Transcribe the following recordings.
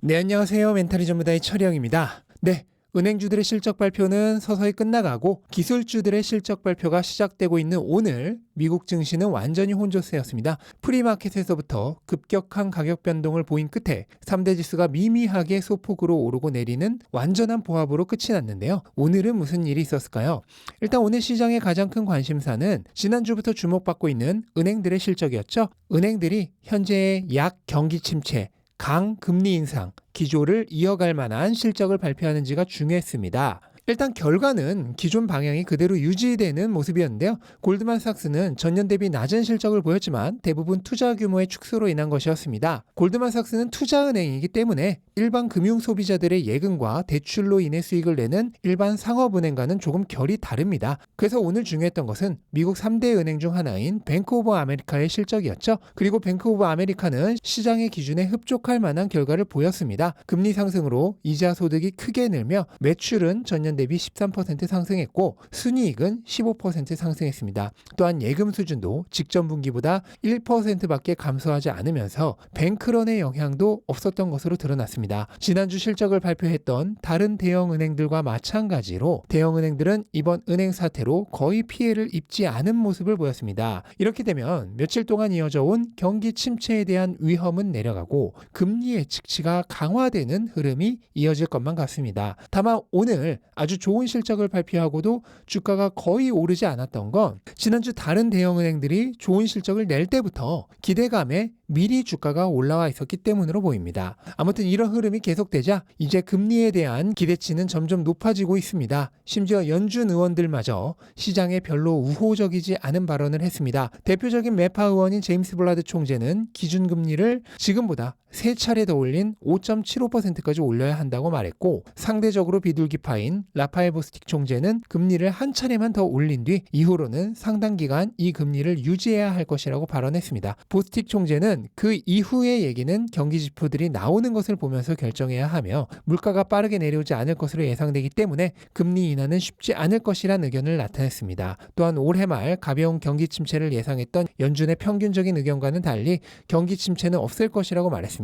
네, 안녕하세요. 멘탈이 전부다의 철영입니다. 네. 은행주들의 실적 발표는 서서히 끝나가고 기술주들의 실적 발표가 시작되고 있는 오늘 미국 증시는 완전히 혼조세였습니다. 프리마켓에서부터 급격한 가격 변동을 보인 끝에 3대 지수가 미미하게 소폭으로 오르고 내리는 완전한 보합으로 끝이 났는데요. 오늘은 무슨 일이 있었을까요? 일단 오늘 시장의 가장 큰 관심사는 지난주부터 주목받고 있는 은행들의 실적이었죠. 은행들이 현재의 약 경기 침체, 강 금리 인상 기조를 이어갈 만한 실적을 발표하는지가 중요했습니다. 일단 결과는 기존 방향이 그대로 유지되는 모습이었는데요. 골드만삭스는 전년 대비 낮은 실적을 보였지만 대부분 투자 규모의 축소로 인한 것이었습니다. 골드만삭스는 투자은행이기 때문에 일반 금융 소비자들의 예금과 대출로 인해 수익을 내는 일반 상업은행과는 조금 결이 다릅니다. 그래서 오늘 중요했던 것은 미국 3대 은행 중 하나인 뱅크 오브 아메리카의 실적이었죠. 그리고 뱅크 오브 아메리카는 시장의 기준에 흡족할 만한 결과를 보였습니다. 금리 상승으로 이자 소득이 크게 늘며 매출은 전년 대비 13% 상승했고 순이익은 15% 상승했습니다. 또한 예금 수준도 직전 분기보다 1%밖에 감소하지 않으면서 뱅크런의 영향도 없었던 것으로 드러났습니다. 지난주 실적을 발표했던 다른 대형 은행들과 마찬가지로 대형 은행들은 이번 은행 사태로 거의 피해를 입지 않은 모습을 보였습니다. 이렇게 되면 며칠 동안 이어져 온 경기 침체에 대한 위험은 내려가고 금리의 측치가 강화되는 흐름이 이어질 것만 같습니다. 다만 오늘 아주 좋은 실적을 발표하고도 주가가 거의 오르지 않았던 건 지난주 다른 대형 은행들이 좋은 실적을 낼 때부터 기대감에 미리 주가가 올라와 있었기 때문으로 보입니다. 아무튼 이런 흐름이 계속되자 이제 금리에 대한 기대치는 점점 높아지고 있습니다. 심지어 연준 의원들마저 시장에 별로 우호적이지 않은 발언을 했습니다. 대표적인 매파 의원인 제임스 블라드 총재는 기준금리를 지금보다 세 차례 더 올린 5.75%까지 올려야 한다고 말했고 상대적으로 비둘기파인 라파엘 보스틱 총재는 금리를 한 차례만 더 올린 뒤 이후로는 상당 기간 이 금리를 유지해야 할 것이라고 발언했습니다. 보스틱 총재는 그 이후의 얘기는 경기 지표들이 나오는 것을 보면서 결정해야 하며 물가가 빠르게 내려오지 않을 것으로 예상되기 때문에 금리 인하는 쉽지 않을 것이란 의견을 나타냈습니다. 또한 올해 말 가벼운 경기 침체를 예상했던 연준의 평균적인 의견과는 달리 경기 침체는 없을 것이라고 말했습니다.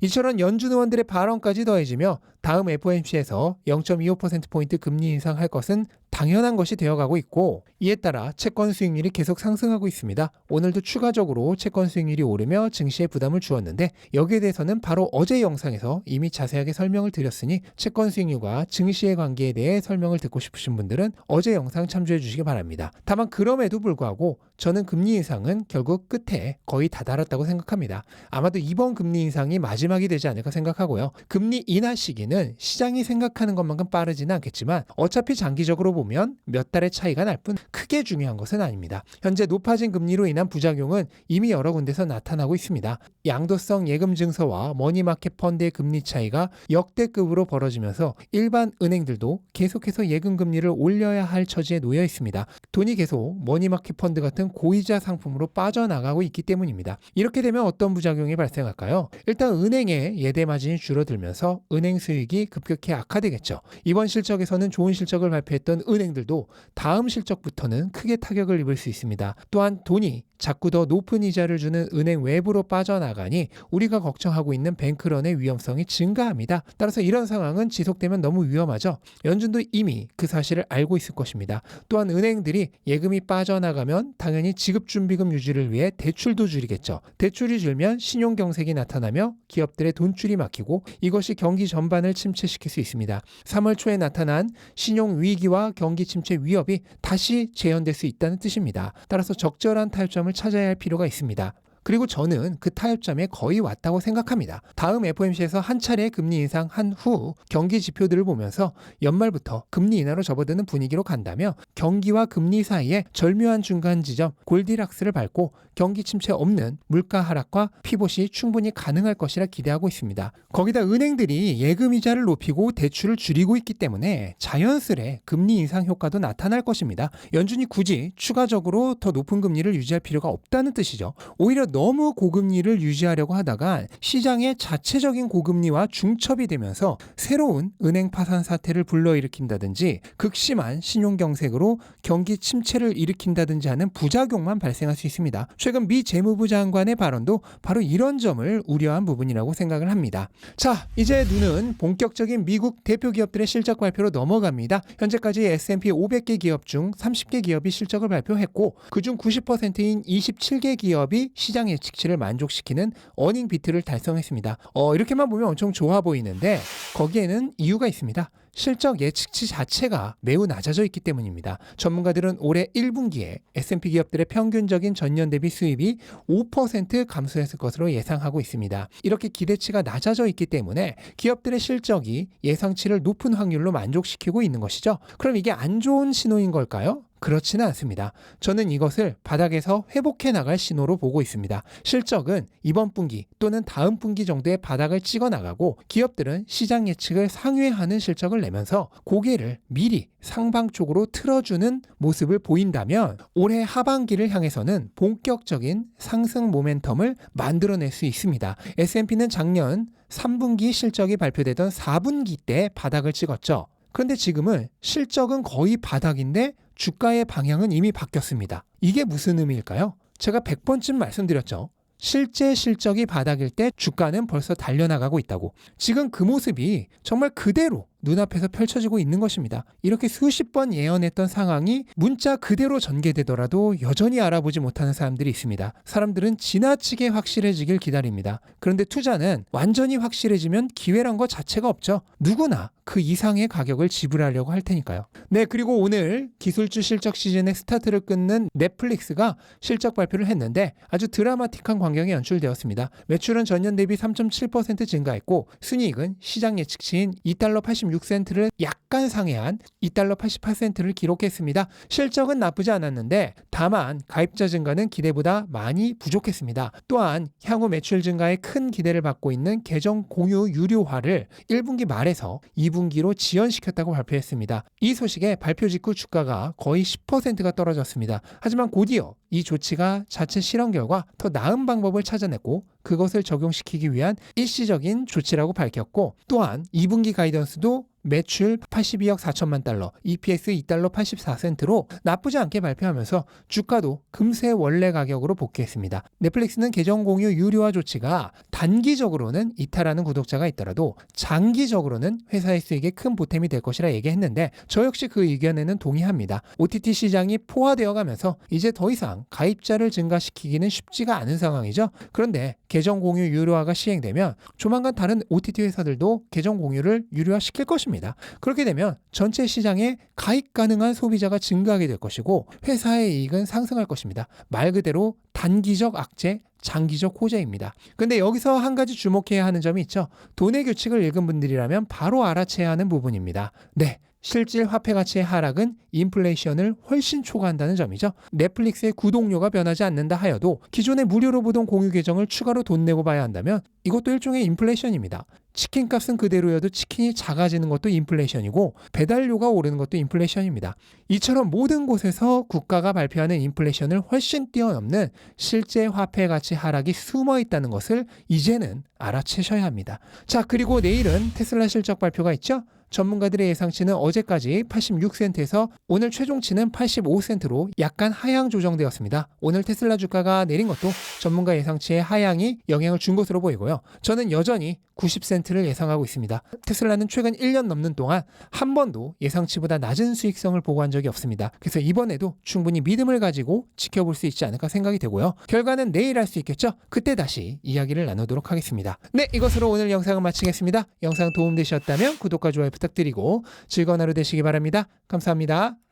이처럼 연준 의원들의 발언까지 더해지며 다음 FOMC에서 0.25%포인트 금리 인상할 것은 당연한 것이 되어가고 있고 이에 따라 채권 수익률이 계속 상승하고 있습니다. 오늘도 추가적으로 채권 수익률이 오르며 증시에 부담을 주었는데 여기에 대해서는 바로 어제 영상에서 이미 자세하게 설명을 드렸으니 채권 수익률과 증시의 관계에 대해 설명을 듣고 싶으신 분들은 어제 영상 참조해 주시기 바랍니다. 다만 그럼에도 불구하고 저는 금리 인상은 결국 끝에 거의 다다랐다고 생각합니다. 아마도 이번 금리 인상이 마지막이 되지 않을까 생각하고요. 금리 인하 시기는 시장이 생각하는 것만큼 빠르지는 않겠지만 어차피 장기적으로 보면 몇 달의 차이가 날 뿐 크게 중요한 것은 아닙니다. 현재 높아진 금리로 인한 부작용은 이미 여러 군데서 나타나고 있습니다. 양도성 예금 증서와 머니마켓 펀드의 금리 차이가 역대급으로 벌어지면서 일반 은행들도 계속해서 예금 금리를 올려야 할 처지에 놓여 있습니다. 돈이 계속 머니마켓 펀드 같은 고이자 상품으로 빠져나가고 있기 때문입니다. 이렇게 되면 어떤 부작용이 발생할까요? 일단 은행의 예대 마진이 줄어들면서 은행 수익이 급격히 악화되겠죠. 이번 실적에서는 좋은 실적을 발표했던 은행들도 다음 실적부터는 크게 타격을 입을 수 있습니다. 또한 돈이 자꾸 더 높은 이자를 주는 은행 외부로 빠져 나가니 우리가 걱정하고 있는 뱅크런의 위험성이 증가합니다. 따라서 이런 상황은 지속되면 너무 위험하죠. 연준도 이미 그 사실을 알고 있을 것입니다. 또한 은행들이 예금이 빠져나가면 당연히 지급 준비금 유지를 위해 대출도 줄이겠죠. 대출이 줄면 신용 경색이 나타나며 기업들의 돈줄이 막히고 이것이 경기 전반을 침체시킬 수 있습니다. 3월 초에 나타난 신용 위기와 경기 침체 위협이 다시 재현될 수 있다는 뜻입니다. 따라서 적절한 타협점을 찾아야 할 필요가 있습니다. 그리고 저는 그 타협점에 거의 왔다고 생각합니다. 다음 FOMC에서 한 차례 금리 인상 한 후 경기 지표들을 보면서 연말부터 금리 인하로 접어드는 분위기로 간다며 경기와 금리 사이에 절묘한 중간 지점 골디락스를 밟고 경기 침체 없는 물가 하락과 피봇이 충분히 가능할 것이라 기대하고 있습니다. 거기다 은행들이 예금 이자를 높이고 대출을 줄이고 있기 때문에 자연스레 금리 인상 효과도 나타날 것입니다. 연준이 굳이 추가적으로 더 높은 금리를 유지할 필요가 없다는 뜻이죠. 오히려 너무 고금리를 유지하려고 하다가 시장의 자체적인 고금리와 중첩이 되면서 새로운 은행 파산 사태를 불러일으킨다든지 극심한 신용 경색으로 경기 침체를 일으킨다든지 하는 부작용만 발생할 수 있습니다. 최근 미 재무부 장관의 발언도 바로 이런 점을 우려한 부분이라고 생각을 합니다. 자, 이제 눈은 본격적인 미국 대표 기업들의 실적 발표로 넘어갑니다. 현재까지 S&P 500개 기업 중 30개 기업이 실적을 발표했고 그중 90%인 27개 기업이 시장 예측치를 만족시키는 어닝 비트를 달성했습니다. 어, 이렇게만 보면 엄청 좋아 보이는데 거기에는 이유가 있습니다. 실적 예측치 자체가 매우 낮아져 있기 때문입니다. 전문가들은 올해 1분기에 S&P 기업들의 평균적인 전년 대비 수입이 5% 감소했을 것으로 예상하고 있습니다. 이렇게 기대치가 낮아져 있기 때문에 기업들의 실적이 예상치를 높은 확률로 만족시키고 있는 것이죠. 그럼 이게 안 좋은 신호인 걸까요? 그렇지는 않습니다. 저는 이것을 바닥에서 회복해 나갈 신호로 보고 있습니다. 실적은 이번 분기 또는 다음 분기 정도의 바닥을 찍어 나가고 기업들은 시장 예측을 상회하는 실적을 내면서 고개를 미리 상방 쪽으로 틀어주는 모습을 보인다면 올해 하반기를 향해서는 본격적인 상승 모멘텀을 만들어낼 수 있습니다. S&P는 작년 3분기 실적이 발표되던 4분기 때 바닥을 찍었죠. 그런데 지금은 실적은 거의 바닥인데 주가의 방향은 이미 바뀌었습니다. 이게 무슨 의미일까요? 제가 100번쯤 말씀드렸죠. 실제 실적이 바닥일 때 주가는 벌써 달려나가고 있다고. 지금 그 모습이 정말 그대로 눈앞에서 펼쳐지고 있는 것입니다. 이렇게 수십 번 예언했던 상황이 문자 그대로 전개되더라도 여전히 알아보지 못하는 사람들이 있습니다. 사람들은 지나치게 확실해지길 기다립니다. 그런데 투자는 완전히 확실해지면 기회란 것 자체가 없죠. 누구나 그 이상의 가격을 지불하려고 할 테니까요. 네, 그리고 오늘 기술주 실적 시즌의 스타트를 끊는 넷플릭스가 실적 발표를 했는데 아주 드라마틱한 광경이 연출되었습니다. 매출은 전년 대비 3.7% 증가했고 순이익은 시장 예측치인 2달러 86 센트를 약간 상회한 2달러 88센트를 기록했습니다. 실적은 나쁘지 않았는데 다만 가입자 증가는 기대보다 많이 부족했습니다. 또한 향후 매출 증가에 큰 기대를 받고 있는 계정 공유 유료화를 1분기 말에서 2분기로 지연시켰다고 발표했습니다. 이 소식에 발표 직후 주가가 거의 10%가 떨어졌습니다. 하지만 곧이어 이 조치가 자체 실험 결과 더 나은 방법을 찾아냈고 그것을 적용시키기 위한 일시적인 조치라고 밝혔고 또한 2분기 가이던스도 매출 82억 4천만 달러, EPS 2달러 84센트로 나쁘지 않게 발표하면서 주가도 금세 원래 가격으로 복귀했습니다. 넷플릭스는 계정 공유 유료화 조치가 단기적으로는 이탈하는 구독자가 있더라도 장기적으로는 회사의 수익에 큰 보탬이 될 것이라 얘기했는데 저 역시 그 의견에는 동의합니다. OTT 시장이 포화되어 가면서 이제 더 이상 가입자를 증가시키기는 쉽지가 않은 상황이죠. 그런데 계정 공유 유료화가 시행되면 조만간 다른 OTT 회사들도 계정 공유를 유료화 시킬 것입니다. 그렇게 되면 전체 시장에 가입 가능한 소비자가 증가하게 될 것이고 회사의 이익은 상승할 것입니다. 말 그대로 단기적 악재, 장기적 호재입니다. 근데 여기서 한 가지 주목해야 하는 점이 있죠. 돈의 규칙을 읽은 분들이라면 바로 알아채야 하는 부분입니다. 네. 실질 화폐 가치의 하락은 인플레이션을 훨씬 초과한다는 점이죠. 넷플릭스의 구독료가 변하지 않는다 하여도 기존의 무료로 보던 공유 계정을 추가로 돈 내고 봐야 한다면 이것도 일종의 인플레이션입니다. 치킨 값은 그대로여도 치킨이 작아지는 것도 인플레이션이고 배달료가 오르는 것도 인플레이션입니다. 이처럼 모든 곳에서 국가가 발표하는 인플레이션을 훨씬 뛰어넘는 실제 화폐 가치 하락이 숨어 있다는 것을 이제는 알아채셔야 합니다. 자, 그리고 내일은 테슬라 실적 발표가 있죠? 전문가들의 예상치는 어제까지 86센트에서 오늘 최종치는 85센트로 약간 하향 조정되었습니다. 오늘 테슬라 주가가 내린 것도 전문가 예상치의 하향이 영향을 준 것으로 보이고요. 저는 여전히 90센트를 예상하고 있습니다. 테슬라는 최근 1년 넘는 동안 한 번도 예상치보다 낮은 수익성을 보고한 적이 없습니다. 그래서 이번에도 충분히 믿음을 가지고 지켜볼 수 있지 않을까 생각이 되고요. 결과는 내일 할 수 있겠죠? 그때 다시 이야기를 나누도록 하겠습니다. 네, 이것으로 오늘 영상을 마치겠습니다. 영상 도움되셨다면 구독과 좋아요 부탁드리고 즐거운 하루 되시기 바랍니다. 감사합니다.